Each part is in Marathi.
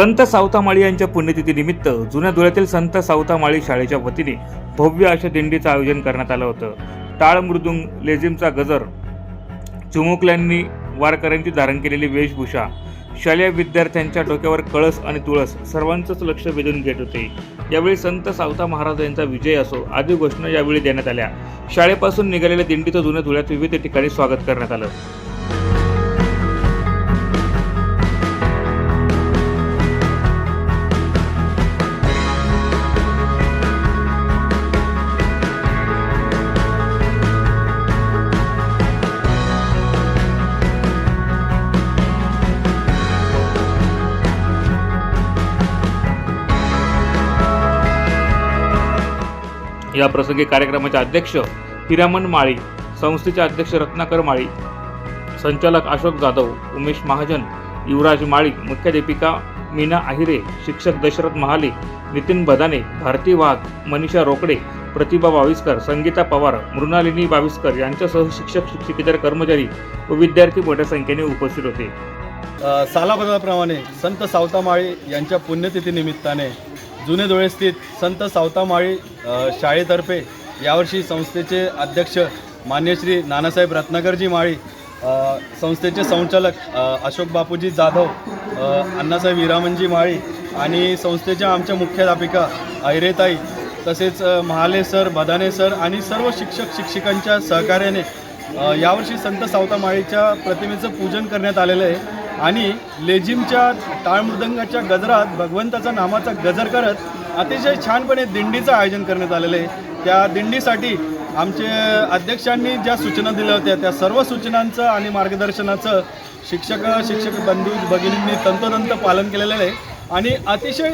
संत सावतामाळी यांच्या पुण्यतिथीनिमित्त जुन्या धुळ्यातील संत सावतामाळी शाळेच्या वतीने भव्य अशा दिंडीचं आयोजन करण्यात आलं होतं. टाळ मृदुंग लेझिमचा गजर चिमुकल्यांनी वारकऱ्यांची धारण केलेली वेशभूषा शालेय विद्यार्थ्यांच्या डोक्यावर कळस आणि तुळस सर्वांचंच लक्ष वेधून घेत होते. यावेळी संत सावता महाराज यांचा विजय असो आदी घोषणा यावेळी देण्यात आल्या. शाळेपासून निघालेल्या दिंडीचं जुन्या धुळ्यात विविध ठिकाणी स्वागत करण्यात आलं. या प्रसंगी कार्यक्रमाचे अध्यक्ष हिरामन माळी संस्थेचे अध्यक्ष रत्नाकर माळी संचालक अशोक जाधव उमेश महाजन युवराज माळी मुख्याध्यापिका मीना आहिरे शिक्षक दशरथ महाले नितीन बदाने भारती वाघ मनीषा रोकडे प्रतिभा बाविस्कर संगीता पवार मृणालिनी बाविस्कर यांच्यासह शिक्षक शिक्षकेतर कर्मचारी व विद्यार्थी मोठ्या संख्येने उपस्थित होते. सालाबदलाप्रमाणे संत सावतामाळी यांच्या पुण्यतिथीनिमित्ताने जुने धुळे स्थित संत सावतामाळी शाळेतर्फे यावर्षी संस्थेचे अध्यक्ष मान्य श्री नानासाहेब रत्नाकरजी माळी संस्थेचे संचालक अशोक बापूजी जाधव अण्णासाहेब हिरामनजी माळी आणि संस्थेच्या आमच्या मुख्याध्यापिका ऐरेताई तसेच महाले सर बदाने सर आणि सर्व शिक्षक शिक्षिकांच्या सहकार्याने यावर्षी संत सावतामाळीच्या प्रतिमेचं पूजन करण्यात आलेलं आहे. आणि लेझिमच्या टाळमृदंगाच्या गजरात भगवंताचा नामाचा गजर करत अतिशय छानपणे दिंडीचं आयोजन करण्यात आलेलं आहे. त्या दिंडीसाठी आमचे अध्यक्षांनी ज्या सूचना दिल्या होत्या त्या सर्व सूचनांचं आणि मार्गदर्शनाचं शिक्षक शिक्षक बंधू भगिनींनी तंतोतंत पालन केलेलं आहे. आणि अतिशय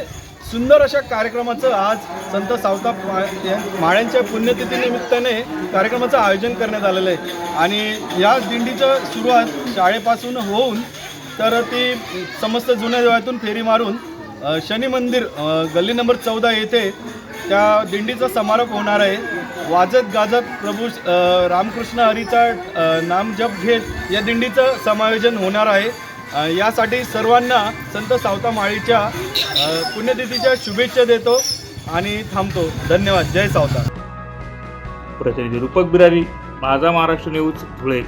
सुंदर अशा कार्यक्रमाचं आज संत सावता मा- माळ्यांच्या पुण्यतिथीनिमित्ताने कार्यक्रमाचं आयोजन करण्यात आलेलं आहे. आणि या दिंडीचं सुरुवात शाळेपासून होऊन तर ती समस्त जुन्या देवळातून फेरी मारून शनी मंदिर गल्ली नंबर चौदा येथे त्या दिंडीचा समारोप होणार आहे. वाजत गाजत प्रभू रामकृष्ण हरीचा नाम जप घेत या दिंडीचं समायोजन होणार आहे. यासाठी सर्वांना संत सावता माळीच्या पुण्यतिथीच्या शुभेच्छा देतो आणि थांबतो. धन्यवाद. जय सावता. प्रतिनिधी रूपक बिरारी माझा महाराष्ट्र न्यूज धुळे.